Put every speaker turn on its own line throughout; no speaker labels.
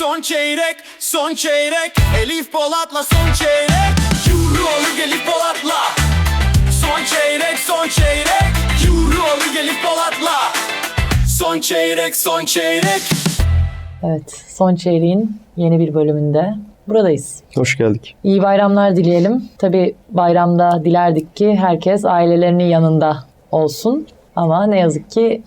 son çeyrek, son çeyrek Elif Polat'la son çeyrek Yürü olur Elif Polat'la Son çeyrek, son çeyrek Yürü olur Elif Polat'la Son çeyrek, son çeyrek
Evet, son çeyreğin yeni bir bölümünde buradayız.
Hoş geldik.
İyi bayramlar dileyelim. Tabi bayramda dilerdik ki herkes ailelerinin yanında olsun. Ama ne yazık ki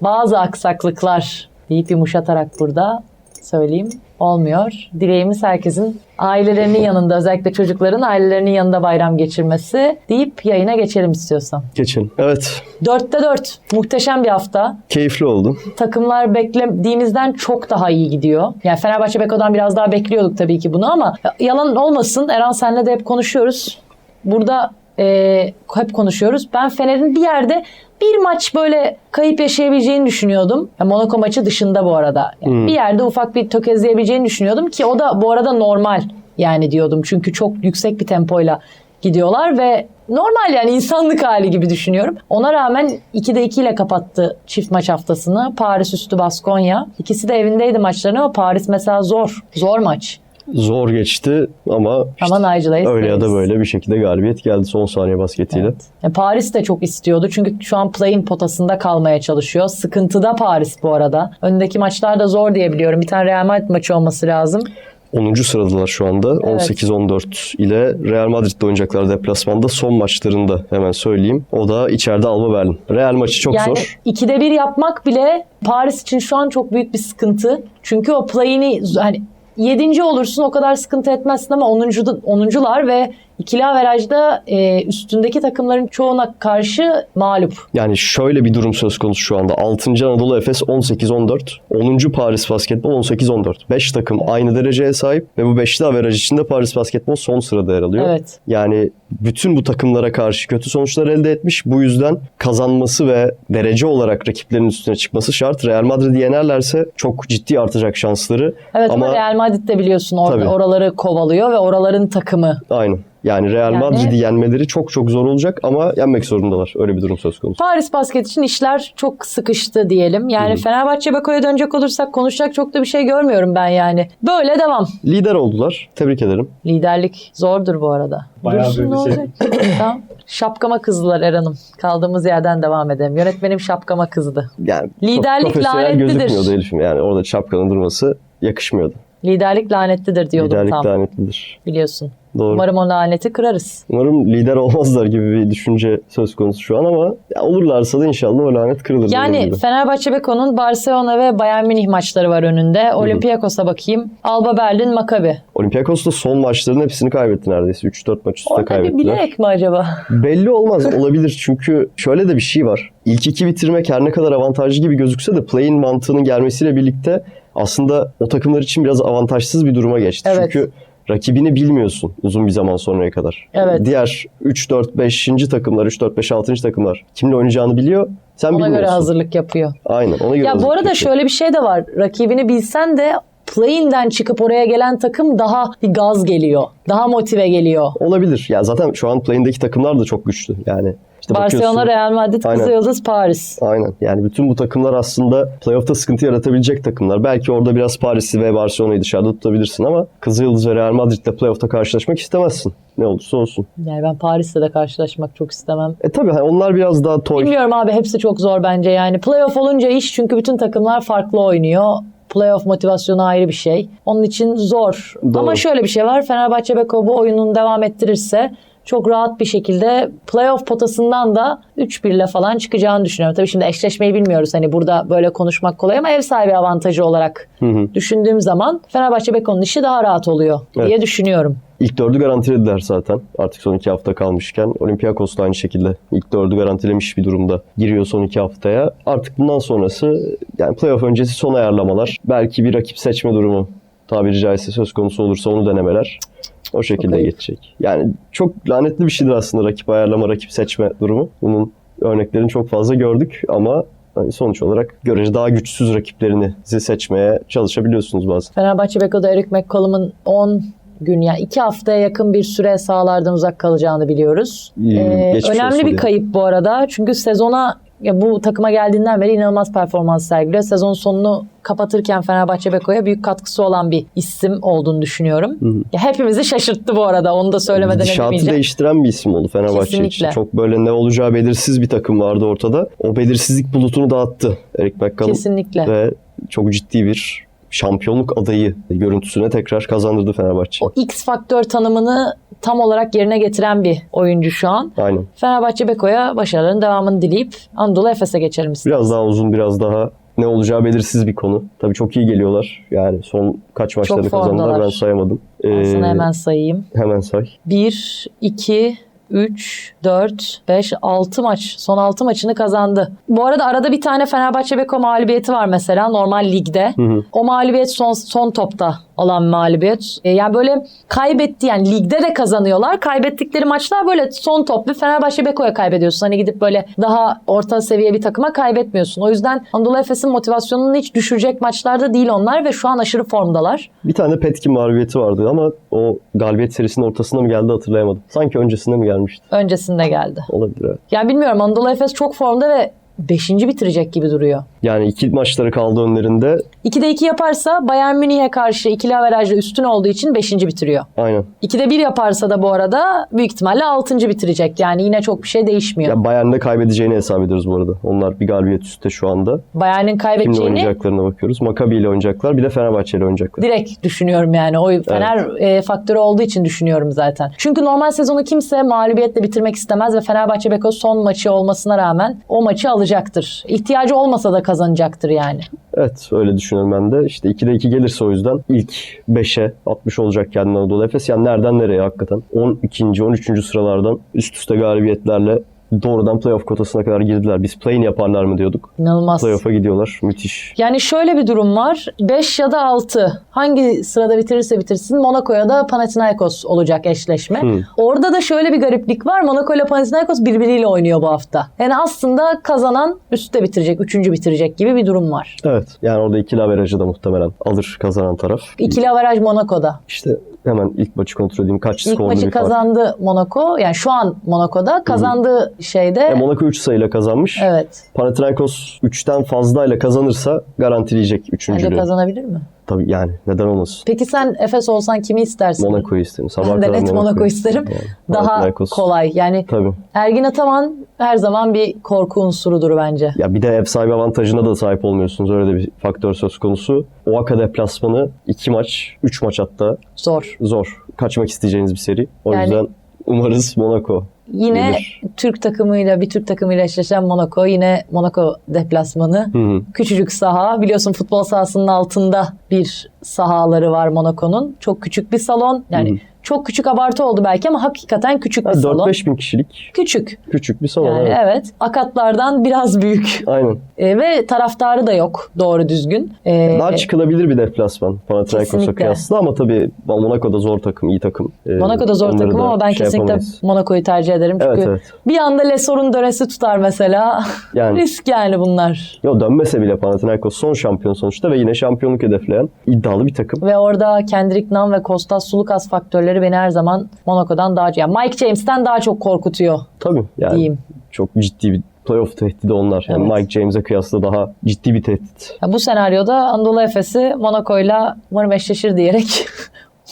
bazı aksaklıklar deyip yumuşatarak burada söyleyeyim olmuyor. Dileğimiz herkesin ailelerinin yanında özellikle çocukların ailelerinin yanında bayram geçirmesi deyip yayına geçelim istiyorsan.
Geçelim. Evet.
Dörtte dört. Muhteşem bir hafta.
Keyifli oldu.
takımlar beklediğimizden çok daha iyi gidiyor. Yani Fenerbahçe Beko'dan biraz daha bekliyorduk tabii ki bunu ama yalan olmasın Eren senle de hep konuşuyoruz. Burada e, hep konuşuyoruz. Ben Fener'in bir yerde bir maç böyle kayıp yaşayabileceğini düşünüyordum. Monaco maçı dışında bu arada. Yani Bir yerde ufak bir tökezleyebileceğini düşünüyordum ki o da bu arada normal yani diyordum. Çünkü çok yüksek bir tempoyla gidiyorlar ve normal yani insanlık hali gibi düşünüyorum. Ona rağmen 2'de 2 ile kapattı çift maç haftasını. Paris üstü Baskonya. İkisi de evindeydi maçlarını ama Paris mesela zor. Zor maç.
Zor geçti ama işte
Ama Nigel'a
öyle ya da böyle bir şekilde galibiyet geldi son saniye basketiyle.
Ya Paris de çok istiyordu çünkü şu an play-in potasında kalmaya çalışıyor. Sıkıntıda Paris bu arada. Önündeki maçlar da zor diye biliyorum. Bir tane Real Madrid maçı olması lazım.
10. sıradalar şu anda. 18-14 ile Real Madrid'de oynayacaklar deplasmanda son maçlarında hemen söyleyeyim. O da içeride Alba Berlin. Real maçı çok
yani
zor.
ikide bir yapmak bile Paris için şu an çok büyük bir sıkıntı. Çünkü o play'ini hani 7. olursun o kadar sıkıntı etmezsin ama 10. 10'uncular ve ikili averajda e, üstündeki takımların çoğuna karşı mağlup.
Yani şöyle bir durum söz konusu şu anda. 6. Anadolu Efes 18-14. 10. Paris Basketbol 18-14. 5 takım aynı dereceye sahip ve bu 5'li averaj içinde Paris Basketbol son sırada yer alıyor.
Evet.
Yani bütün bu takımlara karşı kötü sonuçlar elde etmiş. Bu yüzden kazanması ve derece olarak rakiplerin üstüne çıkması şart. Real Madrid'i yenerlerse çok ciddi artacak şansları.
Evet ama,
ama
Real Madrid de biliyorsun orada
Tabii.
oraları kovalıyor ve oraların takımı.
aynı. Yani Real
Yani-
Madrid'i yenmeleri çok çok zor olacak ama yenmek zorundalar. Öyle bir durum söz konusu.
Paris basket için işler çok sıkıştı diyelim. Yani Fenerbahçe Beko'ya dönecek olursak konuşacak çok da bir şey görmüyorum ben yani. Böyle devam.
Lider oldular. Tebrik ederim.
Liderlik zordur bu arada.
Bayağı
Dursun ne
şey.
tamam. Şapkama kızdılar Eran'ım. Kaldığımız yerden devam edelim. Yönetmenim şapkama kızdı.
Yani
Liderlik lanetlidir.
gözükmüyordu Elif'im. Yani orada şapkanın durması yakışmıyordu.
Liderlik lanetlidir diyordum
Liderlik
tam.
lanetlidir.
Biliyorsun.
Doğru.
Umarım o laneti kırarız.
Umarım lider olmazlar gibi bir düşünce söz konusu şu an ama ya olurlarsa da inşallah o lanet kırılır.
Yani. Fenerbahçe Beko'nun Barcelona ve Bayern Münih maçları var önünde. Olympiakos'a bakayım. Alba Berlin, Maccabi.
Olympiakos da son maçların hepsini kaybetti neredeyse. 3-4 maç üstte kaybettiler.
bilerek mi acaba?
Belli olmaz. Olabilir çünkü şöyle de bir şey var. İlk iki bitirmek her ne kadar avantajlı gibi gözükse de play-in mantığının gelmesiyle birlikte aslında o takımlar için biraz avantajsız bir duruma geçti.
Evet.
Çünkü rakibini bilmiyorsun uzun bir zaman sonraya kadar.
Evet.
Diğer 3, 4, 5. takımlar, 3, 4, 5, 6. takımlar kimle oynayacağını biliyor. Sen
Ona
bilmiyorsun.
göre hazırlık yapıyor.
Aynen ona göre
Ya bu arada
yapıyor.
şöyle bir şey de var. Rakibini bilsen de play'inden çıkıp oraya gelen takım daha bir gaz geliyor. Daha motive geliyor.
Olabilir. Ya zaten şu an play'indeki takımlar da çok güçlü. Yani işte
Barcelona, Real Madrid. Kızılyıldız, Paris.
Aynen. Yani bütün bu takımlar aslında playoff'ta sıkıntı yaratabilecek takımlar. Belki orada biraz Paris'i ve Barcelona'yı dışarıda tutabilirsin ama Kızılyıldız ve Real Madrid'le playoff'ta karşılaşmak istemezsin. Ne olursa olsun.
Yani ben Paris'le de karşılaşmak çok istemem.
E tabii hani onlar biraz daha toy.
Bilmiyorum abi hepsi çok zor bence yani. Playoff olunca iş çünkü bütün takımlar farklı oynuyor. Playoff motivasyonu ayrı bir şey. Onun için zor.
Doğru.
Ama şöyle bir şey var. Fenerbahçe Beko bu oyununu devam ettirirse çok rahat bir şekilde playoff potasından da 3-1 ile falan çıkacağını düşünüyorum. Tabii şimdi eşleşmeyi bilmiyoruz. Hani burada böyle konuşmak kolay ama ev sahibi avantajı olarak
hı.
düşündüğüm zaman Fenerbahçe Beko'nun işi daha rahat oluyor diye
Evet.
düşünüyorum.
İlk dördü garantilediler zaten. Artık son iki hafta kalmışken. Olympiakos da aynı şekilde ilk dördü garantilemiş bir durumda. Giriyor son iki haftaya. Artık bundan sonrası yani playoff öncesi son ayarlamalar. Belki bir rakip seçme durumu tabiri caizse söz konusu olursa onu denemeler. O şekilde
ayıp.
geçecek. Yani çok lanetli bir şeydir aslında rakip ayarlama, rakip seçme durumu. Bunun örneklerini çok fazla gördük ama hani sonuç olarak görece daha güçsüz rakiplerinizi seçmeye çalışabiliyorsunuz bazen.
Fenerbahçe Beko'da Eric McCollum'un 10 gün yani 2 haftaya yakın bir süre sahalardan uzak kalacağını biliyoruz.
Hmm,
Ee, önemli bir
diye.
kayıp bu arada. Çünkü sezona ya bu takıma geldiğinden beri inanılmaz performans sergiliyor. Sezon sonunu kapatırken Fenerbahçe Beko'ya büyük katkısı olan bir isim olduğunu düşünüyorum. Ya hepimizi şaşırttı bu arada. Onu da söylemeden
Gidişatı
edemeyeceğim.
değiştiren bir isim oldu Fenerbahçe için.
Kesinlikle.
Çok böyle ne olacağı belirsiz bir takım vardı ortada. O belirsizlik bulutunu dağıttı Erik McCallum.
Kesinlikle.
Ve çok ciddi bir şampiyonluk adayı görüntüsüne tekrar kazandırdı Fenerbahçe.
O X faktör tanımını tam olarak yerine getiren bir oyuncu şu an.
Aynen.
Fenerbahçe Beko'ya başarıların devamını dileyip Anadolu Efes'e geçelim.
Biraz daha uzun, biraz daha ne olacağı belirsiz bir konu. Tabii çok iyi geliyorlar. Yani son kaç maçlarını kazandılar ben sayamadım. Ee,
sana hemen sayayım.
hemen say.
1, 2, 3, 4, 5, 6 maç. Son 6 maçını kazandı. Bu arada arada bir tane Fenerbahçe Beko mağlubiyeti var mesela normal ligde. O mağlubiyet son, son topta alan mağlubiyet. E, yani böyle kaybetti yani ligde de kazanıyorlar. Kaybettikleri maçlar böyle son top ve Fenerbahçe Beko'ya kaybediyorsun. Hani gidip böyle daha orta seviye bir takıma kaybetmiyorsun. O yüzden Anadolu Efes'in motivasyonunu hiç düşürecek maçlarda değil onlar ve şu an aşırı formdalar.
Bir tane Petkin mağlubiyeti vardı ama o galibiyet serisinin ortasında mı geldi hatırlayamadım. Sanki öncesinde mi gelmişti?
Öncesinde geldi.
Olabilir evet.
Yani bilmiyorum Anadolu Efes çok formda ve 5. bitirecek gibi duruyor.
Yani iki maçları kaldı önlerinde.
2'de 2 yaparsa Bayern Münih'e karşı ikili averajla üstün olduğu için 5. bitiriyor.
Aynen.
2'de 1 yaparsa da bu arada büyük ihtimalle 6. bitirecek. Yani yine çok bir şey değişmiyor.
Ya Bayern'de kaybedeceğini hesap ediyoruz bu arada. Onlar bir galibiyet üstte şu anda.
Bayern'in
Kimle
kaybedeceğini
oynayacaklarına bakıyoruz. Maccabi ile oynayacaklar. Bir de Fenerbahçe ile oynayacaklar.
direkt düşünüyorum yani. O Fener e, faktörü olduğu için düşünüyorum zaten. Çünkü normal sezonu kimse mağlubiyetle bitirmek istemez ve Fenerbahçe Beko son maçı olmasına rağmen o maçı alacaktır. İhtiyacı olmasa da kazanacaktır yani.
Evet öyle düşünüyorum ben de. İşte 2'de 2 gelirse o yüzden ilk 5'e 60 olacak kendine Anadolu Efes. Yani nereden nereye hakikaten? 12. 13. sıralardan üst üste galibiyetlerle doğrudan playoff kotasına kadar girdiler. Biz play-in yaparlar mı diyorduk.
İnanılmaz.
Playoff'a gidiyorlar. Müthiş.
Yani şöyle bir durum var. 5 ya da 6. Hangi sırada bitirirse bitirsin Monaco'ya da Panathinaikos olacak eşleşme. Orada da şöyle bir gariplik var. Monaco ile Panathinaikos birbiriyle oynuyor bu hafta. Yani aslında kazanan üstte bitirecek, üçüncü bitirecek gibi bir durum var.
Evet. Yani orada ikili averajı da muhtemelen alır kazanan taraf.
İkili averaj Monaco'da.
İşte hemen ilk maçı kontrol edeyim. Kaç
İlk maçı
bir fark.
kazandı Monaco. Yani şu an Monaco'da. Kazandığı şeyde
E, Monaco 3 sayıyla kazanmış.
evet.
Panathinaikos 3'ten fazlayla kazanırsa garantileyecek
Bence
üçüncülüğü.
kazanabilir mi?
Tabii yani neden olmasın.
Peki sen Efes olsan kimi istersin?
Monaco'yu isterim. Sabah
Ben de net Monaco
Monaco'yu
isterim.
Yani
Daha kolay. Yani
Tabii.
Ergin Ataman her zaman bir korku unsurudur bence.
Ya bir de ev sahibi avantajına da sahip olmuyorsunuz. Öyle de bir faktör söz konusu. Oaka deplasmanı 2 maç, 3 maç hatta
Zor.
zor. Kaçmak isteyeceğiniz bir seri. O
Yani-
yüzden umarız Monaco.
Yine
Gelir.
Türk takımıyla bir Türk takımıyla eşleşen Monaco. Yine Monaco deplasmanı.
Hı hı.
Küçücük saha. Biliyorsun futbol sahasının altında bir sahaları var Monaco'nun. Çok küçük bir salon. Yani çok küçük abartı oldu belki ama hakikaten küçük bir
Ha,
salon.
4-5 bin kişilik
Küçük.
küçük bir salon.
Yani
evet.
evet. Akatlardan biraz büyük.
Aynen.
E, ve taraftarı da yok doğru düzgün. E,
Daha çıkılabilir bir deplasman Panathinaikos'a kıyasla ama tabii Monaco'da zor takım, iyi takım. Ee,
Monaco'da zor
onları
takım ama ben
şey
kesinlikle
yapamayız.
Monaco'yu tercih ederim. Çünkü
Evet, evet.
bir anda Lesor'un dönesi tutar mesela.
Yani
Risk yani bunlar.
yo, dönmese bile Panathinaikos son şampiyon sonuçta ve yine şampiyonluk hedefleyen iddialı bir takım.
Ve orada Kendrick Nunn ve Kostas Sulukas faktörleri beni her zaman Monaco'dan daha yani Mike James'ten daha çok korkutuyor
Tabii yani
diyeyim.
çok ciddi bir playoff tehdidi onlar. Yani
Evet.
Mike James'e kıyasla daha ciddi bir tehdit.
Ya bu senaryoda Anadolu Efes'i Monaco'yla umarım eşleşir diyerek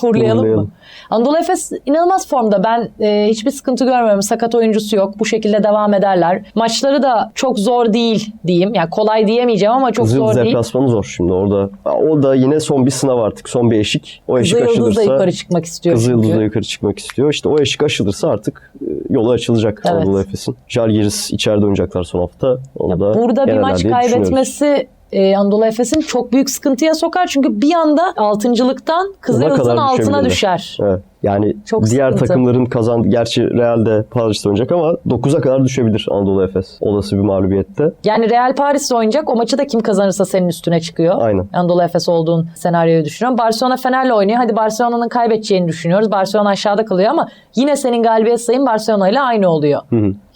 hurlayalım mı?
Hurlayalım.
Anadolu Efes inanılmaz formda. Ben e, hiçbir sıkıntı görmüyorum. Sakat oyuncusu yok. Bu şekilde devam ederler. Maçları da çok zor değil diyeyim. Yani kolay diyemeyeceğim ama çok
Kızıldız
zor değil.
deplasmanı zor şimdi orada. O da yine son bir sınav artık. Son bir eşik. O eşik
Kızıl
aşılırsa
yukarı çıkmak istiyor
Kızıldız
çünkü.
da yukarı çıkmak istiyor. İşte o eşik aşılırsa artık e, yolu açılacak
Evet.
Anadolu Efes'in. Jalgiris içeride oynayacaklar son hafta. Onu da
Burada bir maç kaybetmesi e, Anadolu Efes'in çok büyük sıkıntıya sokar. Çünkü bir anda altıncılıktan Kızılyıldız'ın
kadar
altına düşer.
Evet. Yani
Çok
diğer
sıkıntı.
takımların kazan gerçi Real'de Paris'te oynayacak ama 9'a kadar düşebilir Anadolu Efes. Olası bir mağlubiyette.
Yani Real Paris'le oynayacak. O maçı da kim kazanırsa senin üstüne çıkıyor.
Aynen.
Anadolu Efes olduğun senaryoyu düşünüyorum. Barcelona Fener'le oynuyor. Hadi Barcelona'nın kaybedeceğini düşünüyoruz. Barcelona aşağıda kalıyor ama yine senin galibiyet sayın Barcelona ile aynı oluyor.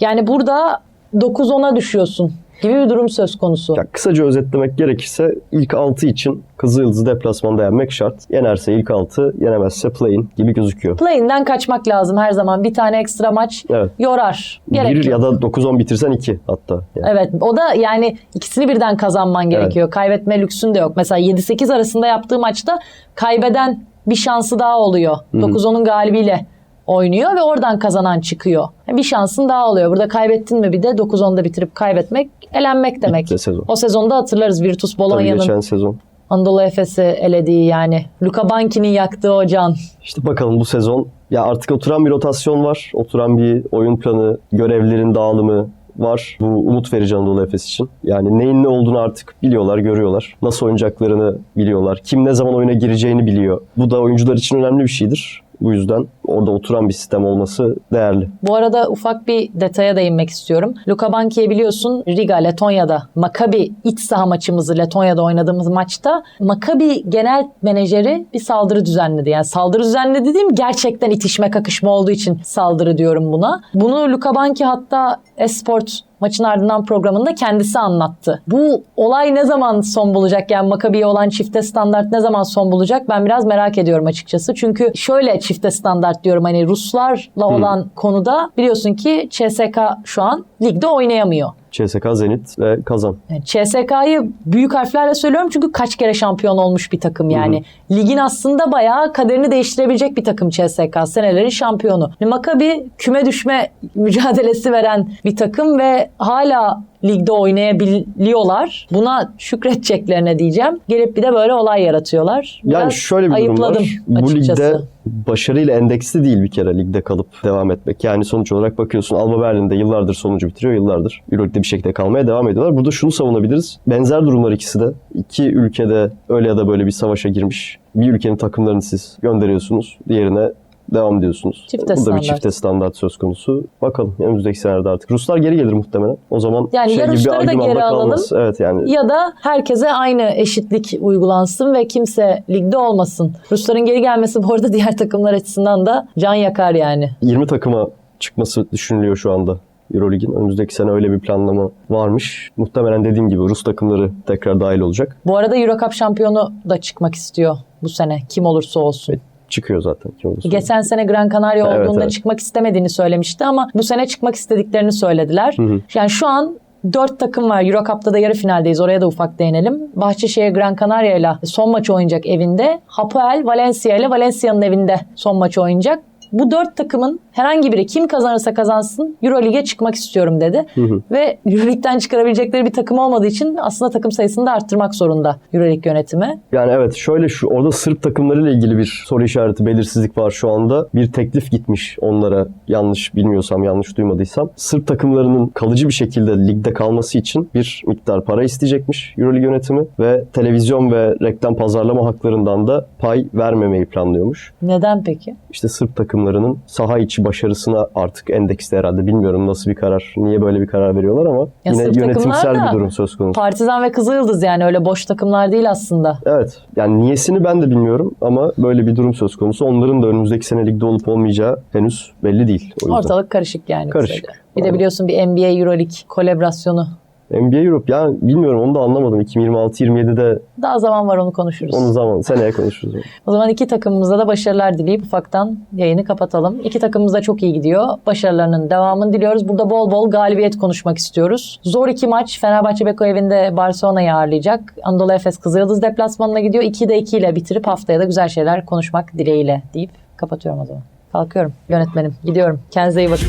Yani burada 9-10'a düşüyorsun gibi bir durum söz konusu.
Ya kısaca özetlemek gerekirse ilk 6 için Kızılyıldız'ı deplasmanda yenmek şart. Yenerse ilk 6, yenemezse play-in gibi gözüküyor.
Play'inden kaçmak lazım her zaman. Bir tane ekstra maç
Evet.
yorar. Gerek
1
yok.
ya da 9-10 bitirsen 2 hatta. Yani.
Evet o da yani ikisini birden kazanman gerekiyor. Kaybetme lüksün de yok. Mesela 7-8 arasında yaptığı maçta kaybeden bir şansı daha oluyor. 9-10'un galibiyle oynuyor ve oradan kazanan çıkıyor. Bir şansın daha oluyor. Burada kaybettin mi bir de 9-10'da bitirip kaybetmek elenmek demek.
Bitti sezon.
O sezonda hatırlarız Virtus
Tabii
Bolonya'nın
geçen sezon.
Anadolu Efes'i elediği yani. Luka Banki'nin yaktığı o can.
İşte bakalım bu sezon ya artık oturan bir rotasyon var. Oturan bir oyun planı, görevlerin dağılımı var. Bu umut verici Anadolu Efes için. Yani neyin ne olduğunu artık biliyorlar, görüyorlar. Nasıl oynayacaklarını biliyorlar. Kim ne zaman oyuna gireceğini biliyor. Bu da oyuncular için önemli bir şeydir. Bu yüzden orada oturan bir sistem olması değerli.
Bu arada ufak bir detaya değinmek istiyorum. Luka Banki'ye biliyorsun Riga, Letonya'da Maccabi iç saha maçımızı Letonya'da oynadığımız maçta Maccabi genel menajeri bir saldırı düzenledi. Yani saldırı düzenledi dediğim gerçekten itişme kakışma olduğu için saldırı diyorum buna. Bunu Luka Banki hatta Esport maçın ardından programında kendisi anlattı. Bu olay ne zaman son bulacak? Yani Maccabi'ye olan çifte standart ne zaman son bulacak? Ben biraz merak ediyorum açıkçası. Çünkü şöyle çifte standart diyorum hani Ruslarla olan konuda biliyorsun ki CSK şu an ligde oynayamıyor.
CSK, Zenit ve Kazan.
Yani CSK'yı büyük harflerle söylüyorum çünkü kaç kere şampiyon olmuş bir takım yani. Ligin aslında bayağı kaderini değiştirebilecek bir takım CSK. Senelerin şampiyonu. Maccabi küme düşme mücadelesi veren bir takım ve hala ligde oynayabiliyorlar. Buna şükredeceklerine diyeceğim. Gelip bir de böyle olay yaratıyorlar.
Yani
Biraz
şöyle bir durum var. Bu ligde başarıyla endeksli değil bir kere ligde kalıp devam etmek. Yani sonuç olarak bakıyorsun Alba Berlin'de yıllardır sonucu bitiriyor, yıllardır Euroleague'de bir şekilde kalmaya devam ediyorlar. Burada şunu savunabiliriz. Benzer durumlar ikisi de. İki ülkede öyle ya da böyle bir savaşa girmiş. Bir ülkenin takımlarını siz gönderiyorsunuz. Diğerine devam ediyorsunuz.
Çifte
Burada
standart.
bir çifte standart söz konusu. Bakalım önümüzdeki senelerde artık. Ruslar geri gelir muhtemelen. O zaman
Yani
şey gibi bir
Rusları da
argüman
geri
da
alalım.
kalmaz. Evet yani
Ya da herkese aynı eşitlik uygulansın ve kimse ligde olmasın. Rusların geri gelmesi bu arada diğer takımlar açısından da can yakar yani.
20 takıma çıkması düşünülüyor şu anda. Eurolig'in önümüzdeki sene öyle bir planlama varmış. Muhtemelen dediğim gibi Rus takımları tekrar dahil olacak.
Bu arada Eurocup şampiyonu da çıkmak istiyor bu sene kim olursa olsun.
Çıkıyor zaten. Kim olursa.
Geçen sene Gran Canaria
Evet,
olduğunda
evet.
çıkmak istemediğini söylemişti ama bu sene çıkmak istediklerini söylediler. Yani şu an Dört takım var. Eurocup'ta da yarı finaldeyiz. Oraya da ufak değinelim. Bahçeşehir Gran Canaria ile son maçı oynayacak evinde. Hapoel Valencia ile Valencia'nın evinde son maçı oynayacak. Bu dört takımın herhangi biri kim kazanırsa kazansın Euroleague'e çıkmak istiyorum dedi. Ve Euroleague'den çıkarabilecekleri bir takım olmadığı için aslında takım sayısını da arttırmak zorunda Euroleague yönetimi.
Yani evet şöyle şu orada Sırp takımlarıyla ilgili bir soru işareti belirsizlik var şu anda. Bir teklif gitmiş onlara yanlış bilmiyorsam yanlış duymadıysam. Sırp takımlarının kalıcı bir şekilde ligde kalması için bir miktar para isteyecekmiş Euroleague yönetimi ve televizyon ve reklam pazarlama haklarından da pay vermemeyi planlıyormuş.
Neden peki?
İşte Sırp takımlarının saha içi başarısına artık endekste herhalde. Bilmiyorum nasıl bir karar, niye böyle bir karar veriyorlar ama
Ya
yine yönetimsel bir durum söz konusu.
Partizan ve Kızılyıldız yani öyle boş takımlar değil aslında.
Evet. Yani niyesini ben de bilmiyorum ama böyle bir durum söz konusu. Onların da önümüzdeki sene ligde olup olmayacağı henüz belli değil. O yüzden.
Ortalık karışık yani.
Karışık.
Bir de biliyorsun bir NBA Euroleague kolaborasyonu.
NBA Europe ya bilmiyorum onu da anlamadım. 2026-27'de
Daha zaman var onu konuşuruz.
onun zaman seneye konuşuruz. onu.
O zaman iki takımımıza da başarılar dileyip ufaktan yayını kapatalım. İki takımımız da çok iyi gidiyor. Başarılarının devamını diliyoruz. Burada bol bol galibiyet konuşmak istiyoruz. Zor iki maç. Fenerbahçe Beko evinde Barcelona'yı ağırlayacak. Anadolu Efes Kızılyıldız deplasmanına gidiyor. 2'de 2 ile bitirip haftaya da güzel şeyler konuşmak dileğiyle deyip kapatıyorum o zaman. Kalkıyorum yönetmenim. Gidiyorum. Kendinize iyi bakın.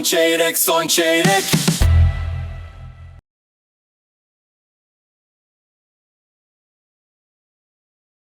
Son çeyrek son çeyrek